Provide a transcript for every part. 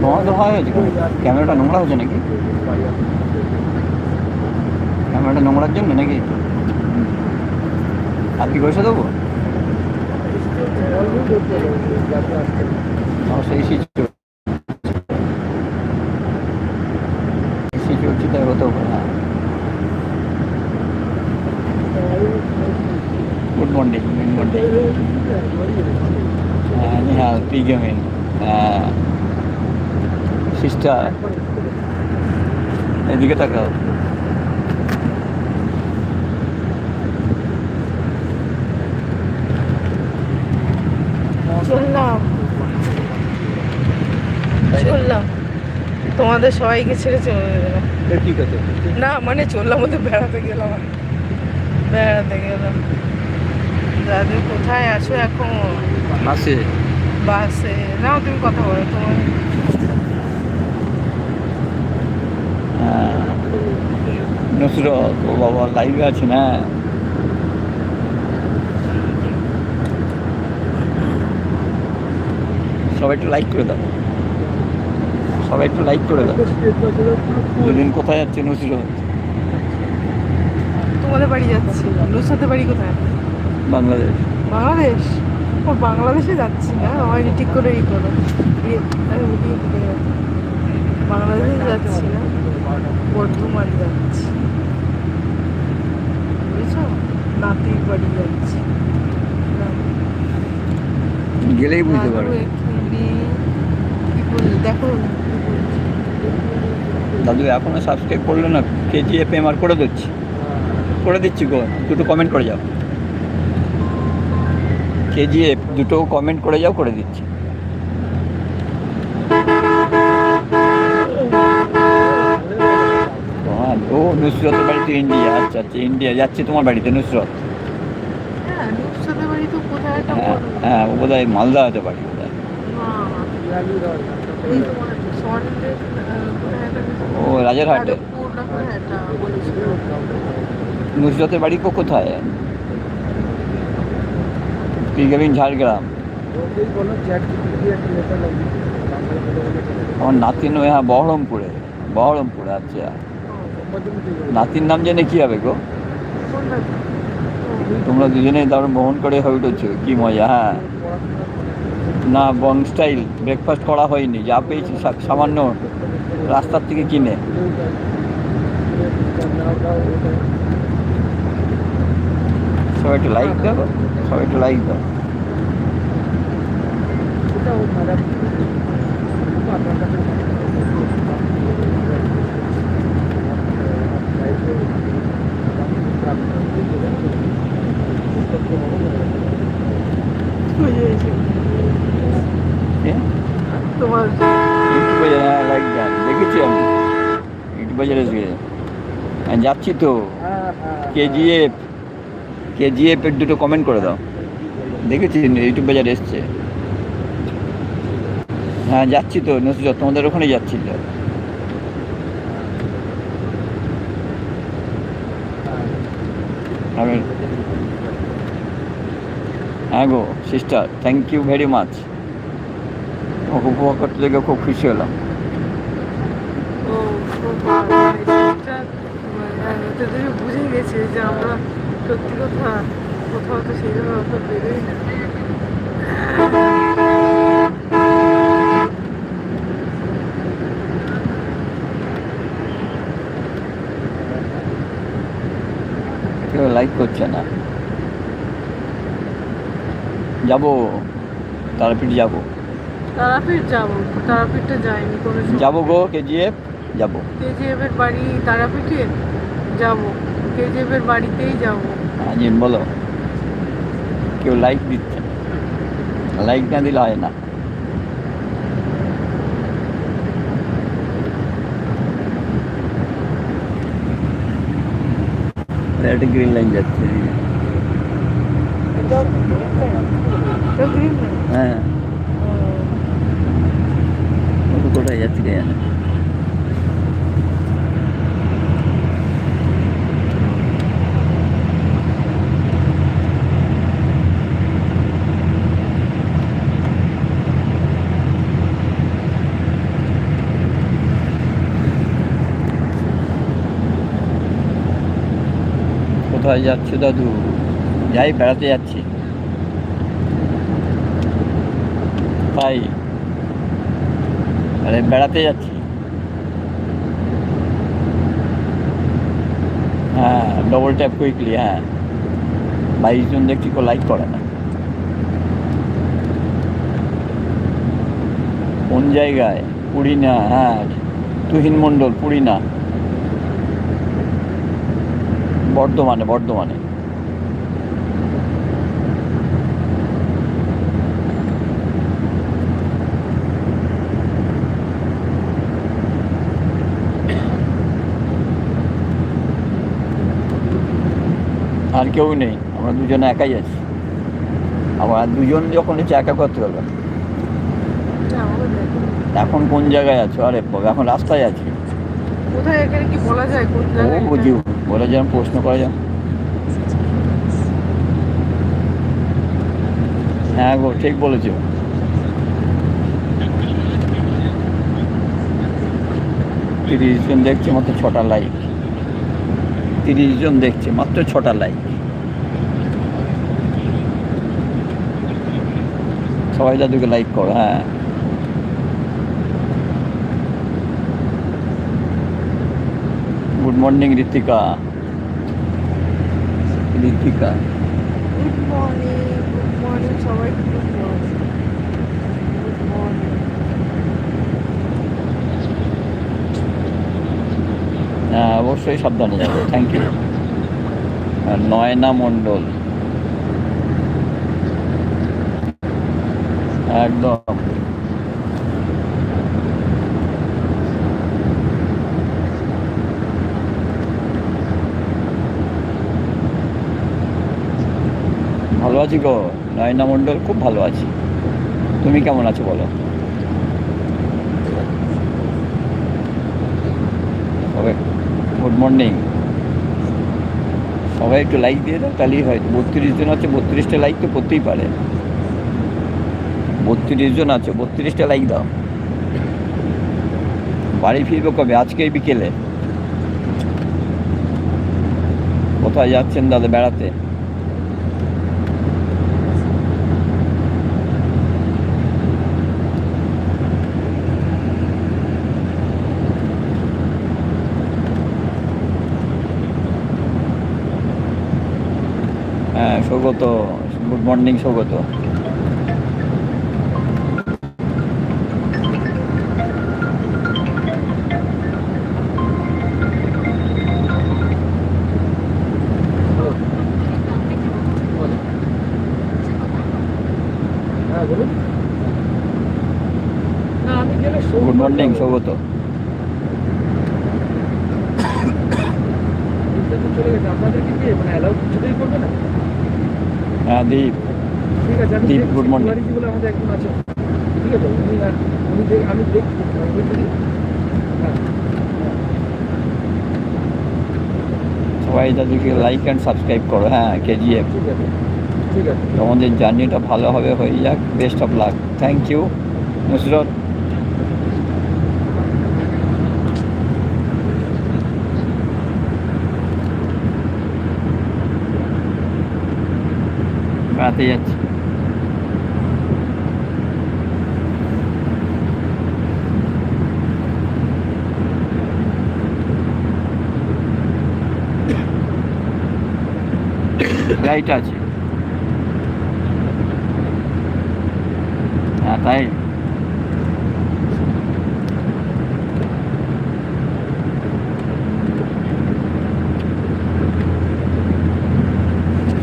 ধোঁয়া ধোঁয়া হয়েছে? ক্যামেরাটা নোংরা হয়েছে নাকি? ক্যামেরাটা নোংরার জন্য নাকি? আর কি পয়সা দেবো? সেই সেই এসি এসি চলছে তাই হতেও পারে না good morning good morning Nihal পিগমিন sister এদিকে তাকাও। চললাম চললাম তোমাদের সবাইকে ছেড়ে চলে গেলাম। ঠিক আছে। না মানে চললাম বলতে বেড়াতে গেলাম। বেড়াতে গেলাম। দাদু কোথায় আছো এখন? মাসে বাসে। না তুমি কথা বলো। তোমার নুসরত ও বাবা লাইভে আছে না? সবাই একটু লাইক করে দাও। সবাই একটু লাইক করে দাও। দুদিন কোথায় যাচ্ছে নুসরত? তোমাদের বাড়ি যাচ্ছি। নুসাদের বাড়ি কোথায়? বাংলাদেশ। বাংলাদেশ? ও বাংলাদেশে যাচ্ছি না? আমার ঠিক করে ই করো। বাংলাদেশে যাচ্ছি না। বর্ধমান যাচ্ছি। বুঝেছ? নাতির বাড়ি যাচ্ছি। গেলেই বুঝতে দাদু পারবে। এখানে দেখো। দাদু এখনও সাবস্ক্রাইব করল না? কেজিএফ এম আর করে দিচ্ছি। করে দিচ্ছি গো দুটো কমেন্ট করে যাও। কেজিএফ দুটো কমেন্ট করে যাও করে দিচ্ছি তোমার ও নুসরতের বাড়িতে ইন্ডিয়া আচ্ছা আচ্ছা ইন্ডিয়া যাচ্ছি তোমার বাড়িতে নুসরত। হ্যাঁ হ্যাঁ। হ্যাঁ ও বোধ হয় মালদা হতে পারে ও রাজারহাটে। নুসরতের বাড়ি কোথায়? পিগাবিন ঝাড়গ্রাম। আমার নাতিন হ্যাঁ বহরমপুরে বহরমপুরে আচ্ছা। নাতির নাম জেনে কি হবে গো? তোমরা দুজনেই দারুণ বহন করে হয়ে উঠেছো, কি মজা হ্যাঁ? না, বং স্টাইল ব্রেকফাস্ট করা হয়নি, যা পেয়েছি সামান্য রাস্তার থেকে কিনে। সবাই একটু লাইক দাও, সবাই একটু লাইক দাও বুঝেছি। এ? তোমার ইউটিউবে হ্যাঁ লাইক দেন দেখেছি আমি ইউটিউবে এসে হ্যাঁ যাচ্ছি তো। কেজিএফ কেজিএফ এর দুটো কমেন্ট করে দাও। দেখেছি ইউটিউব বাজার এসছে। হ্যাঁ যাচ্ছি তো, নুসরত, তোমাদের ওখানে যাচ্ছি তো। আমি হ্যাঁ গো sister thank you very much উপভোগ করতে দেখে খুব খুশি হলাম। তুমি বুঝে গেছে যে আমরা সত্যি কথা কোথাও তো সেইভাবে অত বেরোই না। কেউ লাইক করছে না। যাব তারাপীঠ যাব। তারাপীঠ যাব তারাপীঠটা যাইনি কোনো। যাব গো কেজিএফ যাব। কেজিএফ এর বাড়ি তারাপীঠে? যাব। কেজিএফ এর বাড়িতেই যাব। আজিম বলো। কেউ লাইক দিচ্ছে। লাইক না দিলে হয় না। একটা গ্রিন লাইন যাচ্ছে। হ্যাঁ। ওটা কোথায় যাচ্ছে কে জানে। কোথায় যাচ্ছ দাদু? যাই বেড়াতে যাচ্ছি। তাই। আরে বেড়াতে যাচ্ছি। হ্যাঁ ডবল ট্যাপ কুইকলি হ্যাঁ। বাইশ জন দেখছি কেউ লাইক করে না। কোন জায়গায়? পুরী না হ্যাঁ। তুহিন মণ্ডল, পুরীনা। বর্ধমানে বর্ধমানে। আর কেউ নেই আমরা দুজনে একাই আছি। আবার দুজন যখন হচ্ছে একা করতে দেখো। এখন কোন জায়গায় আছো? আরে এখন রাস্তায় আছি। কোথায় এখানে কি বলা যায়? কোন জায়গায় বলে যেমন প্রশ্ন করা যায় হ্যাঁ গো, ঠিক বলেছ। তিরিশ জন দেখছে মাত্র ছটা লাইক তিরিশ জন দেখছে মাত্র ছটা লাইক সবাই দাদুকে লাইক করো হ্যাঁ। Good morning Ritika Ritika good morning good morning সবাই গুড মর্নিং গুড মর্নিং হ্যাঁ অবশ্যই সাবধানে যাবে। Thank you Nayana Mondal. একদম। ভালো আছি গো নয়না মণ্ডল খুব ভালো আছি। তুমি কেমন আছো বলো? গুড মর্নিং সবাই একটু লাইক দিয়ে দাও, তাহলেই হয়। বত্রিশ জন আছে, বত্রিশটা লাইক তো করতেই পারে। বত্রিশ জন আছে, বত্রিশটা লাইক দাও। বাড়ি ফিরবো কবে? আজকে বিকেলে। কোথায় যাচ্ছেন দাদা বেড়াতে? হ্যাঁ Saugata good morning Saugata good morning Saugata হ্যাঁ দীপ ঠিক আছে আমি দীপ, দেখছি, good morning. কুমারীজি বলে আমাদের একজন আছে ঠিক আছে আমি দেখছি হ্যাঁ, সবাই তাদেরকে লাইক অ্যান্ড সাবস্ক্রাইব করো হ্যাঁ কেজিএফ তোমাদের জার্নিটা ভালোভাবে হয়ে যাক best of luck thank you Nusrat. বেড়াতে যাচ্ছি ফ্লাইট আছে হ্যাঁ তাই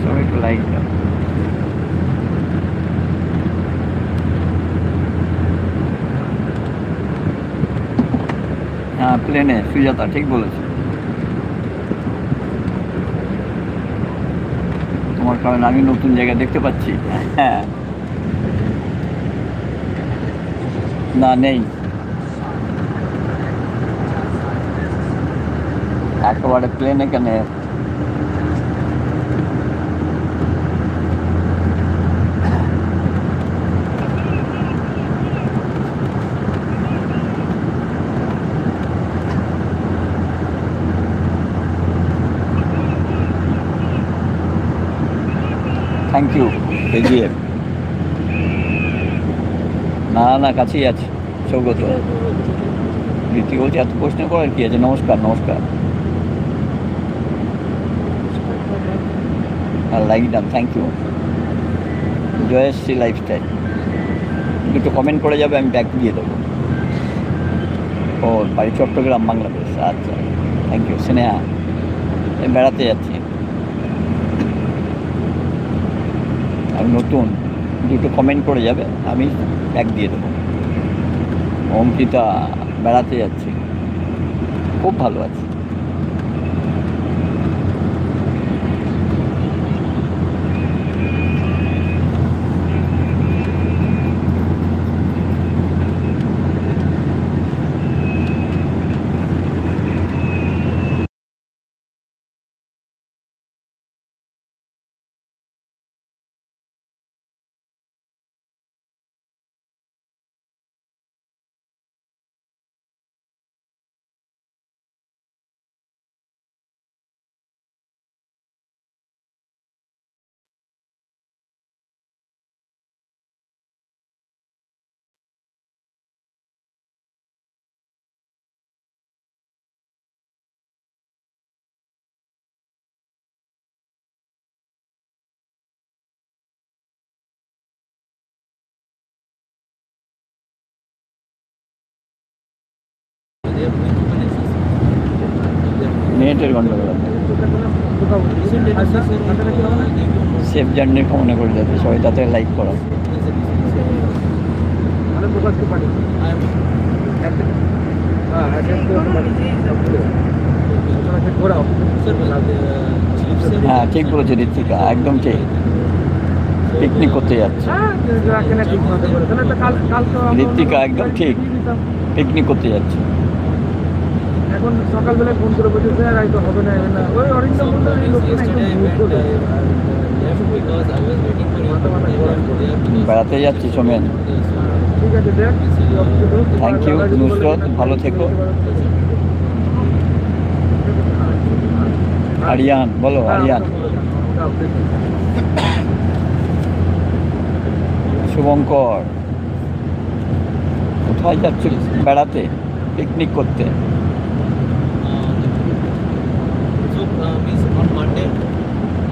সবাই একটু লাইক দাও হ্যাঁ প্লেনে, সুজাতা, ঠিক বলেছে। তোমার কারণে আমি নতুন জায়গা দেখতে পাচ্ছি। হ্যাঁ। না, নেই। একেবারে প্লেনে এখানে। থ্যাংক ইউ কেজিএফ না না, কাছেই আছে। সৌগত। রীতি বলছে এত প্রশ্ন করার কি আছে? নমস্কার নমস্কার। আর like thank you Jayashree lifestyle দুটো কমেন্ট করে যাবে, আমি ব্যাক দিয়ে দেবো। ও, বাড়ি চট্টগ্রাম, বাংলাদেশ। আচ্ছা থ্যাংক ইউ স্নেহা বেড়াতে যাচ্ছি আমি নতুন, দুটো কমেন্ট করে যাবে, আমি এক দিয়ে দেবো। অঙ্কিতা বেড়াতে যাচ্ছি। খুব ভালো আছি। নেটের গন্ডগোল সেফ জার্নির কামনা করে যাতে সবাই তাতে লাইক করো। হ্যাঁ ঠিক বলেছে ঋত্বিকা। একদম ঠিক। পিকনিক করতে যাচ্ছে। ঋত্বিকা, একদম ঠিক। পিকনিক করতে যাচ্ছে। এখন সকালবেলায় ফোন করে বলছে স্যার আজ তো হবে না হবে না। ওই অরিন্দম এই একদম। বেড়াতে যাচ্ছি সোমেন। ঠিক আছে দেখ। যদি বলে- নুসরত, ভালো থেকো। আরিয়ান বলো আরিয়ান। শুভঙ্কর। কোথায় যাচ্ছে? বেড়াতে? পিকনিক করতে So, uh, means on Monday,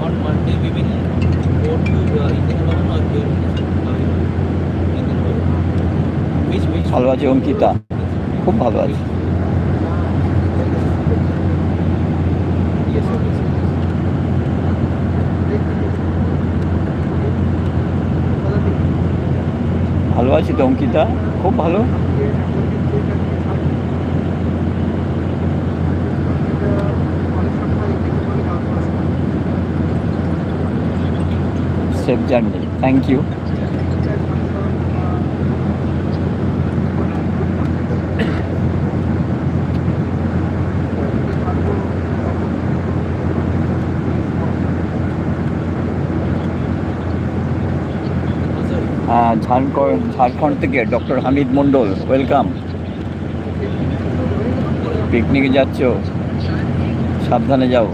on Monday we will go to uh, Indian or here Which which? ভালো আছে অঙ্কিতা খুব ভালো আছে. ভালো আছি তো অঙ্কিতা খুব ভালো safe journey thank you Jharkhand Jharkhand থেকে ডক্টর হামিদ মণ্ডল ওয়েলকাম পিকনিকে যাচ্ছ? সাবধানে যাও।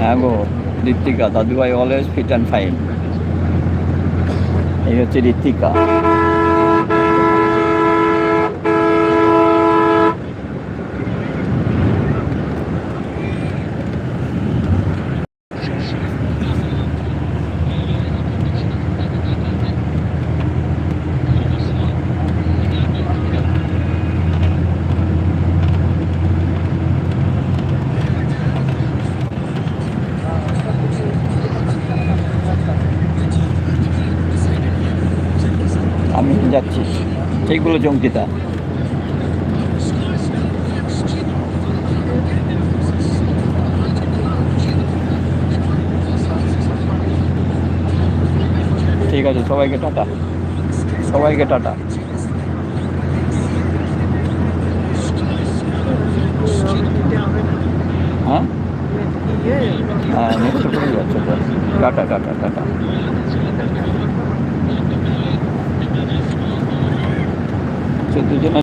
হ্যাঁ গো। ঋত্বিকা দাদুভাই অলওয়েজ ফিট অ্যান্ড ফাইন এই হচ্ছে ঋত্বিকা আমি যাচ্ছি ঠিক বলেছে ঠিক আছে সবাইকে টাটা। সবাইকে টাটা। হ্যাঁ? হ্যাঁ তো। Tata tata tata. চোদ্দ জন